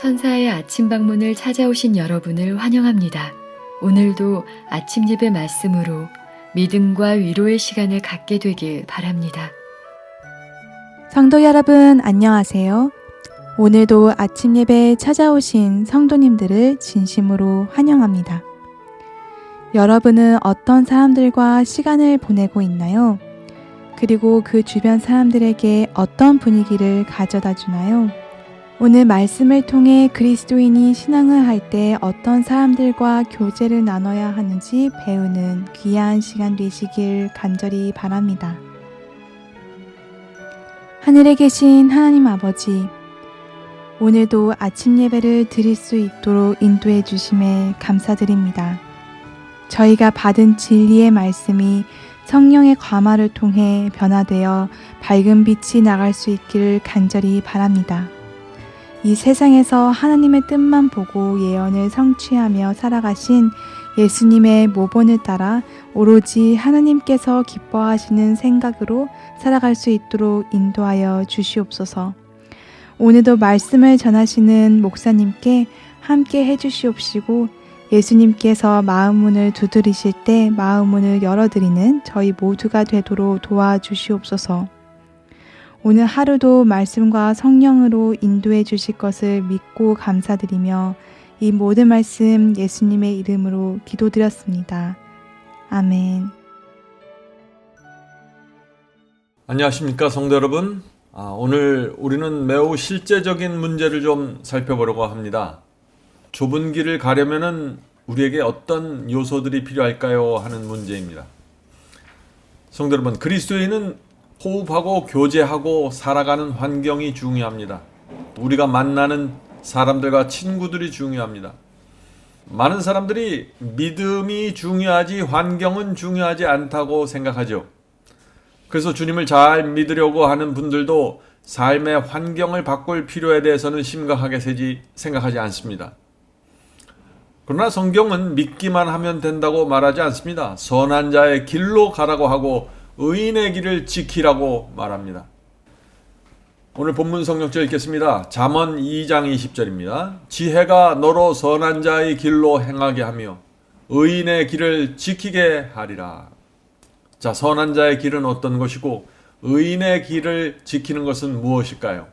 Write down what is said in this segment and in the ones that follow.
천사의 아침 방문을 찾아오신 여러분을 환영합니다. 오늘도 아침 예배 말씀으로 믿음과 위로의 시간을 갖게 되길 바랍니다. 성도 여러분, 안녕하세요. 오늘도 아침 예배에 찾아오신 성도님들을 진심으로 환영합니다. 여러분은 어떤 사람들과 시간을 보내고 있나요? 그리고 그 주변 사람들에게 어떤 분위기를 가져다 주나요? 오늘 말씀을 통해 그리스도인이 신앙을 할 때 어떤 사람들과 교제를 나눠야 하는지 배우는 귀한 시간 되시길 간절히 바랍니다. 하늘에 계신 하나님 아버지, 오늘도 아침 예배를 드릴 수 있도록 인도해 주심에 감사드립니다. 저희가 받은 진리의 말씀이 성령의 과마를 통해 변화되어 밝은 빛이 나갈 수 있기를 간절히 바랍니다. 이 세상에서 하나님의 뜻만 보고 예언을 성취하며 살아가신 예수님의 모본을 따라 오로지 하나님께서 기뻐하시는 생각으로 살아갈 수 있도록 인도하여 주시옵소서. 오늘도 말씀을 전하시는 목사님께 함께 해주시옵시고 예수님께서 마음 문을 두드리실 때 마음 문을 열어드리는 저희 모두가 되도록 도와주시옵소서. 오늘 하루도 말씀과 성령으로 인도해 주실 것을 믿고 감사드리며 이 모든 말씀 예수님의 이름으로 기도드렸습니다. 아멘. 안녕하십니까 성도 여러분. 아, 오늘 우리는 매우 실제적인 문제를 좀 살펴보려고 합니다. 좁은 길을 가려면은 우리에게 어떤 요소들이 필요할까요? 하는 문제입니다. 성도 여러분, 그리스도인은 호흡하고 교제하고 살아가는 환경이 중요합니다. 우리가 만나는 사람들과 친구들이 중요합니다. 많은 사람들이 믿음이 중요하지 환경은 중요하지 않다고 생각하죠. 그래서 주님을 잘 믿으려고 하는 분들도 삶의 환경을 바꿀 필요에 대해서는 심각하게 생각하지 않습니다. 그러나 성경은 믿기만 하면 된다고 말하지 않습니다. 선한 자의 길로 가라고 하고 의인의 길을 지키라고 말합니다. 오늘 본문 성경절 읽겠습니다. 잠언 2장 20절입니다. 지혜가 너로 선한 자의 길로 행하게 하며 의인의 길을 지키게 하리라. 자, 선한 자의 길은 어떤 것이고 의인의 길을 지키는 것은 무엇일까요?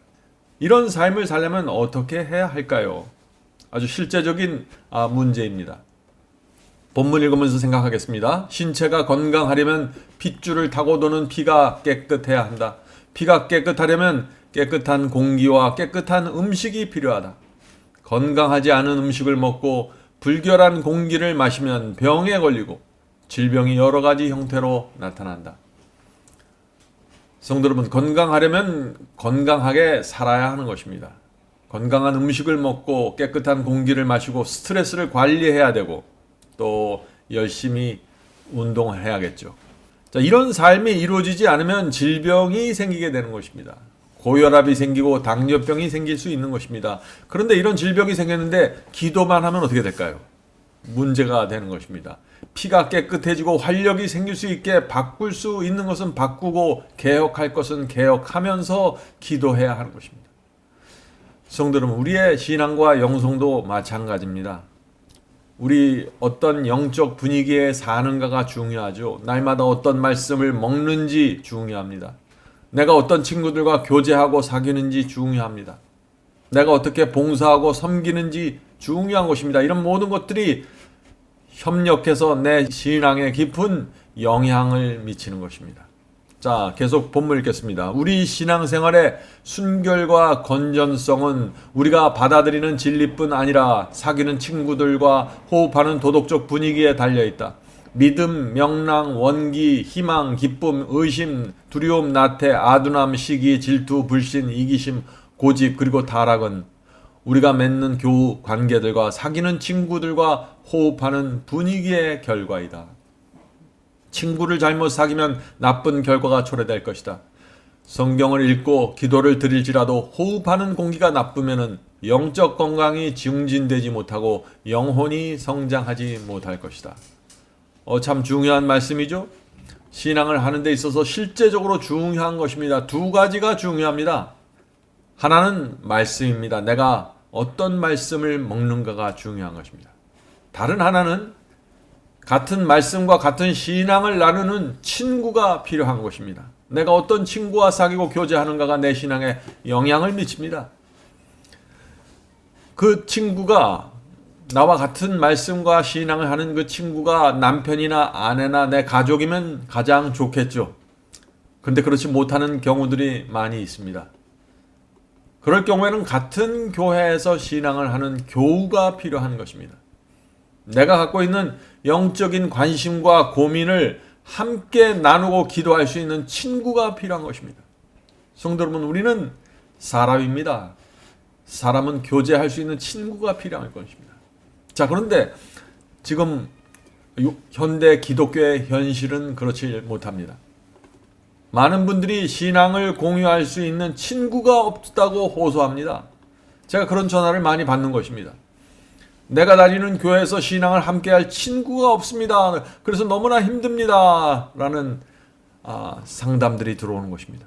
이런 삶을 살려면 어떻게 해야 할까요? 아주 실제적인 아, 문제입니다. 본문 읽으면서 생각하겠습니다. 신체가 건강하려면 핏줄을 타고 도는 피가 깨끗해야 한다. 피가 깨끗하려면 깨끗한 공기와 깨끗한 음식이 필요하다. 건강하지 않은 음식을 먹고 불결한 공기를 마시면 병에 걸리고 질병이 여러 가지 형태로 나타난다. 성도 여러분, 건강하려면 건강하게 살아야 하는 것입니다. 건강한 음식을 먹고 깨끗한 공기를 마시고 스트레스를 관리해야 되고 또 열심히 운동해야겠죠. 자, 이런 삶이 이루어지지 않으면 질병이 생기게 되는 것입니다. 고혈압이 생기고 당뇨병이 생길 수 있는 것입니다. 그런데 이런 질병이 생겼는데 기도만 하면 어떻게 될까요? 문제가 되는 것입니다. 피가 깨끗해지고 활력이 생길 수 있게 바꿀 수 있는 것은 바꾸고 개혁할 것은 개혁하면서 기도해야 하는 것입니다. 성도 여러분, 우리의 신앙과 영성도 마찬가지입니다. 우리 어떤 영적 분위기에 사는가가 중요하죠. 날마다 어떤 말씀을 먹는지 중요합니다. 내가 어떤 친구들과 교제하고 사귀는지 중요합니다. 내가 어떻게 봉사하고 섬기는지 중요한 것입니다. 이런 모든 것들이 협력해서 내 신앙에 깊은 영향을 미치는 것입니다. 자, 계속 본문 읽겠습니다. 우리 신앙생활의 순결과 건전성은 우리가 받아들이는 진리뿐 아니라 사귀는 친구들과 호흡하는 도덕적 분위기에 달려 있다. 믿음, 명랑, 원기, 희망, 기쁨, 의심, 두려움, 나태, 아둔함, 시기, 질투, 불신, 이기심, 고집, 그리고 타락은 우리가 맺는 교우 관계들과 사귀는 친구들과 호흡하는 분위기의 결과이다. 친구를 잘못 사귀면 나쁜 결과가 초래될 것이다. 성경을 읽고 기도를 드릴지라도 호흡하는 공기가 나쁘면은 영적 건강이 증진되지 못하고 영혼이 성장하지 못할 것이다. 어, 참 중요한 말씀이죠? 신앙을 하는 데 있어서 실제적으로 중요한 것입니다. 두 가지가 중요합니다. 하나는 말씀입니다. 내가 어떤 말씀을 먹는가가 중요한 것입니다. 다른 하나는 같은 말씀과 같은 신앙을 나누는 친구가 필요한 것입니다. 내가 어떤 친구와 사귀고 교제하는가가 내 신앙에 영향을 미칩니다. 그 친구가 나와 같은 말씀과 신앙을 하는 그 친구가 남편이나 아내나 내 가족이면 가장 좋겠죠. 근데 그렇지 못하는 경우들이 많이 있습니다. 그럴 경우에는 같은 교회에서 신앙을 하는 교우가 필요한 것입니다. 내가 갖고 있는 영적인 관심과 고민을 함께 나누고 기도할 수 있는 친구가 필요한 것입니다. 성도 여러분, 우리는 사람입니다. 사람은 교제할 수 있는 친구가 필요할 것입니다. 자, 그런데 지금 현대 기독교의 현실은 그렇지 못합니다. 많은 분들이 신앙을 공유할 수 있는 친구가 없다고 호소합니다. 제가 그런 전화를 많이 받는 것입니다. 내가 다니는 교회에서 신앙을 함께할 친구가 없습니다. 그래서 너무나 힘듭니다. 라는 아, 상담들이 들어오는 것입니다.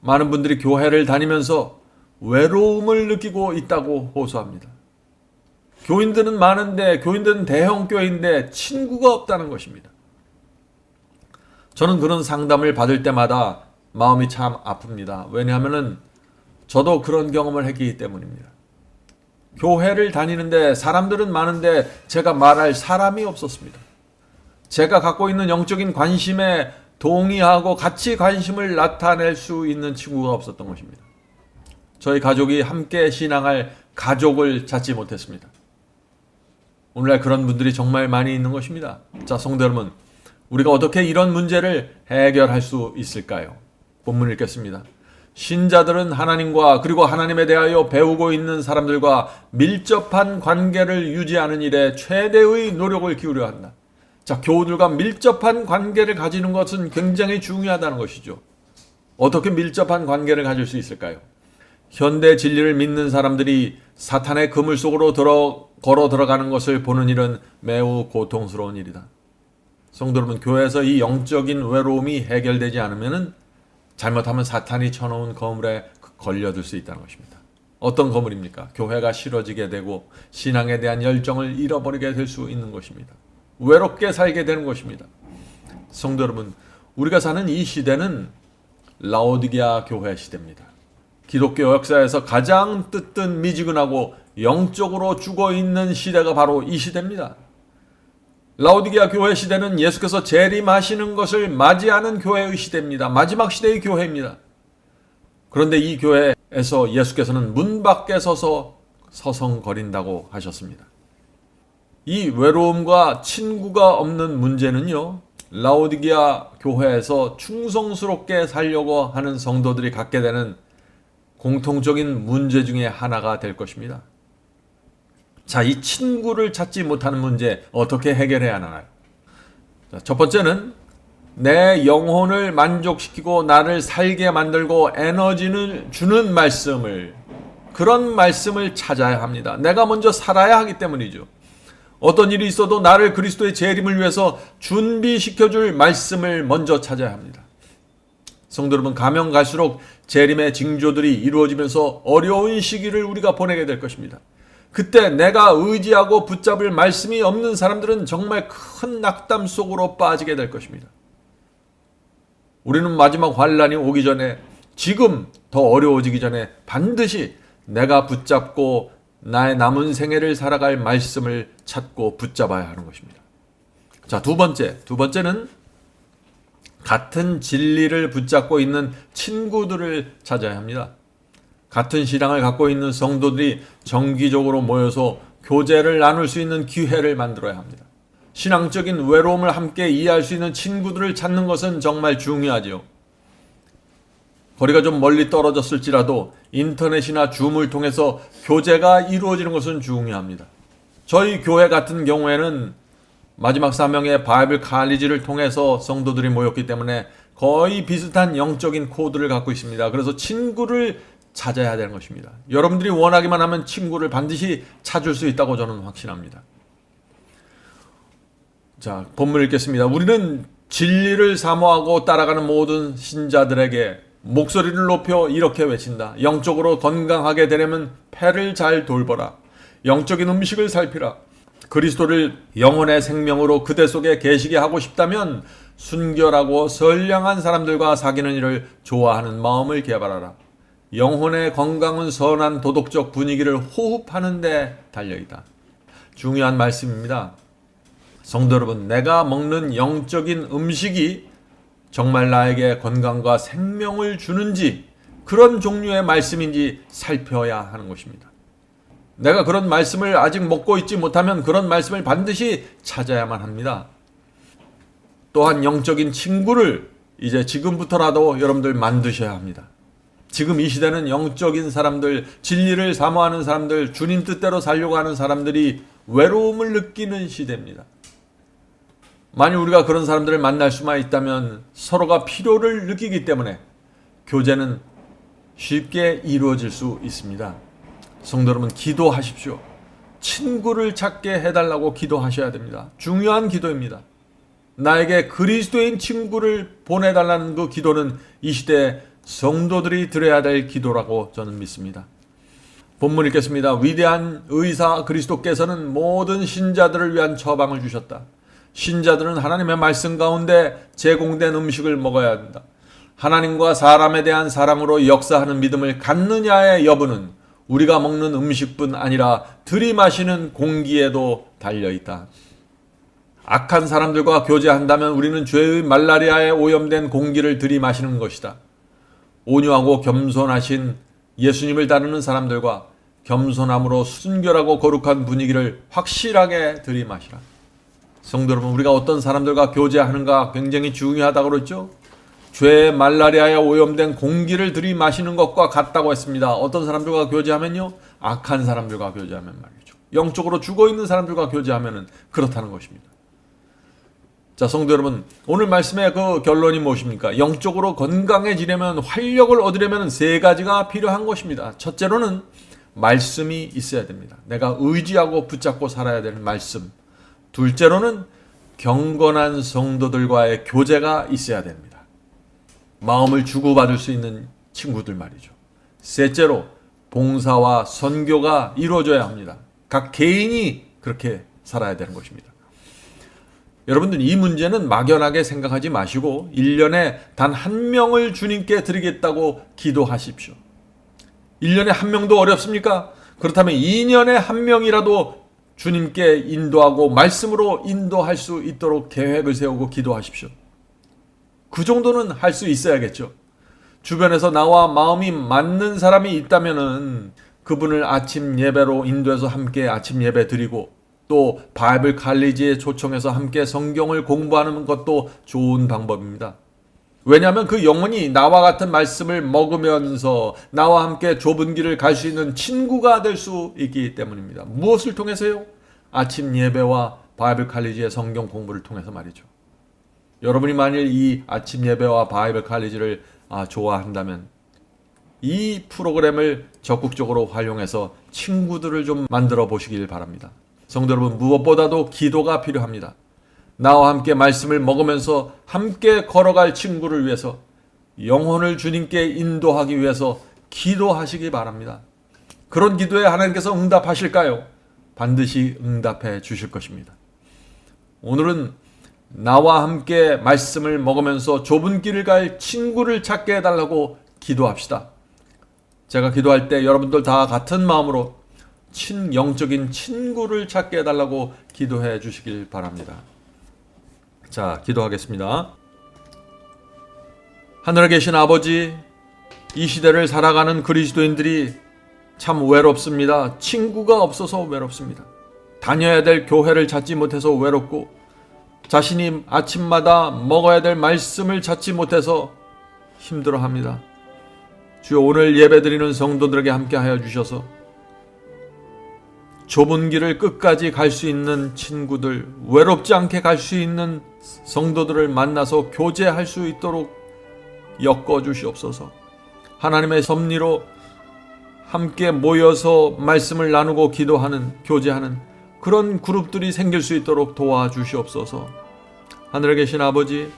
많은 분들이 교회를 다니면서 외로움을 느끼고 있다고 호소합니다. 교인들은 많은데, 교인들은 대형 교회인데 친구가 없다는 것입니다. 저는 그런 상담을 받을 때마다 마음이 참 아픕니다. 왜냐하면 저도 그런 경험을 했기 때문입니다. 교회를 다니는데 사람들은 많은데 제가 말할 사람이 없었습니다. 제가 갖고 있는 영적인 관심에 동의하고 같이 관심을 나타낼 수 있는 친구가 없었던 것입니다. 저희 가족이 함께 신앙할 가족을 찾지 못했습니다. 오늘날 그런 분들이 정말 많이 있는 것입니다. 자, 성도 여러분, 우리가 어떻게 이런 문제를 해결할 수 있을까요? 본문 읽겠습니다. 신자들은 하나님과 그리고 하나님에 대하여 배우고 있는 사람들과 밀접한 관계를 유지하는 일에 최대의 노력을 기울여 한다. 자, 교우들과 밀접한 관계를 가지는 것은 굉장히 중요하다는 것이죠. 어떻게 밀접한 관계를 가질 수 있을까요? 현대 진리를 믿는 사람들이 사탄의 그물 속으로 들어 걸어 들어가는 것을 보는 일은 매우 고통스러운 일이다. 성도 여러분, 교회에서 이 영적인 외로움이 해결되지 않으면은 잘못하면 사탄이 쳐놓은 거물에 걸려들 수 있다는 것입니다. 어떤 거물입니까? 교회가 싫어지게 되고 신앙에 대한 열정을 잃어버리게 될 수 있는 것입니다. 외롭게 살게 되는 것입니다. 성도 여러분, 우리가 사는 이 시대는 라오디게아 교회 시대입니다. 기독교 역사에서 가장 뜨뜻 미지근하고 영적으로 죽어 있는 시대가 바로 이 시대입니다. 라오디게아 교회 시대는 예수께서 재림하시는 것을 맞이하는 교회의 시대입니다. 마지막 시대의 교회입니다. 그런데 이 교회에서 예수께서는 문 밖에 서서 서성거린다고 하셨습니다. 이 외로움과 친구가 없는 문제는요, 라오디게아 교회에서 충성스럽게 살려고 하는 성도들이 갖게 되는 공통적인 문제 중에 하나가 될 것입니다. 자, 이 친구를 찾지 못하는 문제 어떻게 해결해야 하나요? 자, 첫 번째는 내 영혼을 만족시키고 나를 살게 만들고 에너지를 주는 말씀을 그런 말씀을 찾아야 합니다. 내가 먼저 살아야 하기 때문이죠. 어떤 일이 있어도 나를 그리스도의 재림을 위해서 준비시켜 줄 말씀을 먼저 찾아야 합니다. 성도 여러분 가면 갈수록 재림의 징조들이 이루어지면서 어려운 시기를 우리가 보내게 될 것입니다. 그때 내가 의지하고 붙잡을 말씀이 없는 사람들은 정말 큰 낙담 속으로 빠지게 될 것입니다. 우리는 마지막 환란이 오기 전에 지금 더 어려워지기 전에 반드시 내가 붙잡고 나의 남은 생애를 살아갈 말씀을 찾고 붙잡아야 하는 것입니다. 자, 두 번째. 두 번째는 같은 진리를 붙잡고 있는 친구들을 찾아야 합니다. 같은 신앙을 갖고 있는 성도들이 정기적으로 모여서 교제를 나눌 수 있는 기회를 만들어야 합니다. 신앙적인 외로움을 함께 이해할 수 있는 친구들을 찾는 것은 정말 중요하지요. 거리가 좀 멀리 떨어졌을지라도 인터넷이나 줌을 통해서 교제가 이루어지는 것은 중요합니다. 저희 교회 같은 경우에는 마지막 사명의 바이블 칼리지를 통해서 성도들이 모였기 때문에 거의 비슷한 영적인 코드를 갖고 있습니다. 그래서 친구를 찾아야 되는 것입니다. 여러분들이 원하기만 하면 친구를 반드시 찾을 수 있다고 저는 확신합니다. 자, 본문 읽겠습니다. 우리는 진리를 사모하고 따라가는 모든 신자들에게 목소리를 높여 이렇게 외친다. 영적으로 건강하게 되려면 폐를 잘 돌보라. 영적인 음식을 살피라. 그리스도를 영혼의 생명으로 그대 속에 계시게 하고 싶다면 순결하고 선량한 사람들과 사귀는 일을 좋아하는 마음을 개발하라. 영혼의 건강은 선한 도덕적 분위기를 호흡하는 데 달려있다. 중요한 말씀입니다. 성도 여러분, 내가 먹는 영적인 음식이 정말 나에게 건강과 생명을 주는지 그런 종류의 말씀인지 살펴야 하는 것입니다. 내가 그런 말씀을 아직 먹고 있지 못하면 그런 말씀을 반드시 찾아야만 합니다. 또한 영적인 친구를 이제 지금부터라도 여러분들 만드셔야 합니다. 지금 이 시대는 영적인 사람들, 진리를 사모하는 사람들, 주님 뜻대로 살려고 하는 사람들이 외로움을 느끼는 시대입니다. 만일 우리가 그런 사람들을 만날 수만 있다면 서로가 필요를 느끼기 때문에 교제는 쉽게 이루어질 수 있습니다. 성도 여러분, 기도하십시오. 친구를 찾게 해달라고 기도하셔야 됩니다. 중요한 기도입니다. 나에게 그리스도인 친구를 보내달라는 그 기도는 이 시대 성도들이 드려야 될 기도라고 저는 믿습니다. 본문 읽겠습니다. 위대한 의사 그리스도께서는 모든 신자들을 위한 처방을 주셨다. 신자들은 하나님의 말씀 가운데 제공된 음식을 먹어야 한다. 하나님과 사람에 대한 사랑으로 역사하는 믿음을 갖느냐의 여부는 우리가 먹는 음식뿐 아니라 들이마시는 공기에도 달려 있다. 악한 사람들과 교제한다면 우리는 죄의 말라리아에 오염된 공기를 들이마시는 것이다. 온유하고 겸손하신 예수님을 다루는 사람들과 겸손함으로 순결하고 거룩한 분위기를 확실하게 들이마시라. 성도 여러분, 우리가 어떤 사람들과 교제하는가 굉장히 중요하다고 그랬죠? 죄의 말라리아에 오염된 공기를 들이마시는 것과 같다고 했습니다. 어떤 사람들과 교제하면요? 악한 사람들과 교제하면 말이죠. 영적으로 죽어 있는 사람들과 교제하면 그렇다는 것입니다. 자, 성도 여러분, 오늘 말씀의 그 결론이 무엇입니까? 영적으로 건강해지려면 활력을 얻으려면 세 가지가 필요한 것입니다. 첫째로는 말씀이 있어야 됩니다. 내가 의지하고 붙잡고 살아야 되는 말씀. 둘째로는 경건한 성도들과의 교제가 있어야 됩니다. 마음을 주고받을 수 있는 친구들 말이죠. 셋째로 봉사와 선교가 이루어져야 합니다. 각 개인이 그렇게 살아야 되는 것입니다. 여러분들 이 문제는 막연하게 생각하지 마시고 1년에 단 한 명을 주님께 드리겠다고 기도하십시오. 1년에 한 명도 어렵습니까? 그렇다면 2년에 한 명이라도 주님께 인도하고 말씀으로 인도할 수 있도록 계획을 세우고 기도하십시오. 그 정도는 할 수 있어야겠죠. 주변에서 나와 마음이 맞는 사람이 있다면은 그분을 아침 예배로 인도해서 함께 아침 예배 드리고 또 바이블 칼리지에 초청해서 함께 성경을 공부하는 것도 좋은 방법입니다. 왜냐하면 그 영혼이 나와 같은 말씀을 먹으면서 나와 함께 좁은 길을 갈 수 있는 친구가 될 수 있기 때문입니다. 무엇을 통해서요? 아침 예배와 바이블 칼리지의 성경 공부를 통해서 말이죠. 여러분이 만일 이 아침 예배와 바이블 칼리지를 아, 좋아한다면 이 프로그램을 적극적으로 활용해서 친구들을 좀 만들어 보시길 바랍니다. 성도 여러분, 무엇보다도 기도가 필요합니다. 나와 함께 말씀을 먹으면서 함께 걸어갈 친구를 위해서 영혼을 주님께 인도하기 위해서 기도하시기 바랍니다. 그런 기도에 하나님께서 응답하실까요? 반드시 응답해 주실 것입니다. 오늘은 나와 함께 말씀을 먹으면서 좁은 길을 갈 친구를 찾게 해달라고 기도합시다. 제가 기도할 때 여러분들 다 같은 마음으로 친 영적인 친구를 찾게 해달라고 기도해 주시길 바랍니다. 자, 기도하겠습니다. 하늘에 계신 아버지, 이 시대를 살아가는 그리스도인들이 참 외롭습니다. 친구가 없어서 외롭습니다. 다녀야 될 교회를 찾지 못해서 외롭고, 자신이 아침마다 먹어야 될 말씀을 찾지 못해서 힘들어 합니다. 주여 오늘 예배 드리는 성도들에게 함께 하여 주셔서 좁은 길을 끝까지 갈 수 있는 친구들, 외롭지 않게 갈 수 있는 성도들을 만나서 교제할 수 있도록 엮어 주시옵소서. 하나님의 섭리로 함께 모여서 말씀을 나누고 기도하는, 교제하는 그런 그룹들이 생길 수 있도록 도와주시옵소서. 하늘에 계신 아버지,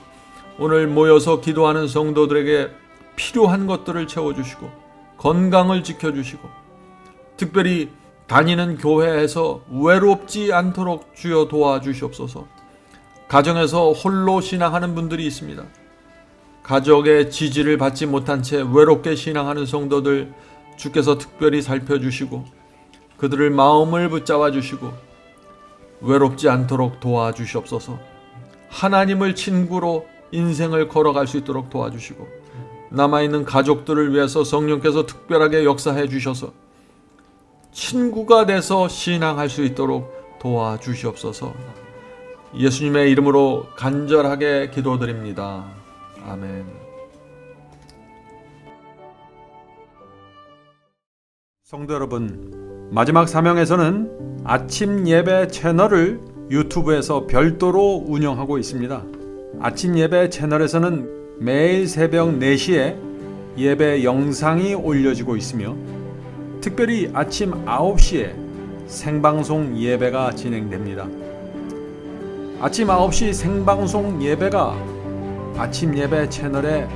오늘 모여서 기도하는 성도들에게 필요한 것들을 채워주시고 건강을 지켜주시고 특별히 다니는 교회에서 외롭지 않도록 주여 도와주시옵소서. 가정에서 홀로 신앙하는 분들이 있습니다. 가족의 지지를 받지 못한 채 외롭게 신앙하는 성도들 주께서 특별히 살펴주시고 그들을 마음을 붙잡아 주시고 외롭지 않도록 도와주시옵소서. 하나님을 친구로 인생을 걸어갈 수 있도록 도와주시고 남아있는 가족들을 위해서 성령께서 특별하게 역사해 주셔서 친구가 돼서 신앙할 수 있도록 도와주시옵소서. 예수님의 이름으로 간절하게 기도드립니다. 아멘. 성도 여러분, 마지막 사명에서는 아침 예배 채널을 유튜브에서 별도로 운영하고 있습니다. 아침 예배 채널에서는 매일 새벽 4시에 예배 영상이 올려지고 있으며 특별히 아침 9시에 생방송 예배가 진행됩니다. 아침 9시 생방송 예배가 아침 예배 채널의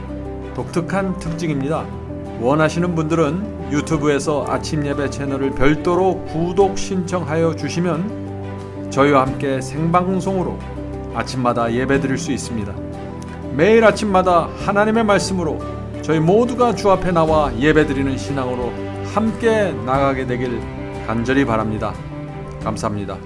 독특한 특징입니다. 원하시는 분들은 유튜브에서 아침 예배 채널을 별도로 구독 신청하여 주시면 저희와 함께 생방송으로 아침마다 예배 드릴 수 있습니다. 매일 아침마다 하나님의 말씀으로 저희 모두가 주 앞에 나와 예배 드리는 신앙으로 함께 나가게 되길 간절히 바랍니다. 감사합니다.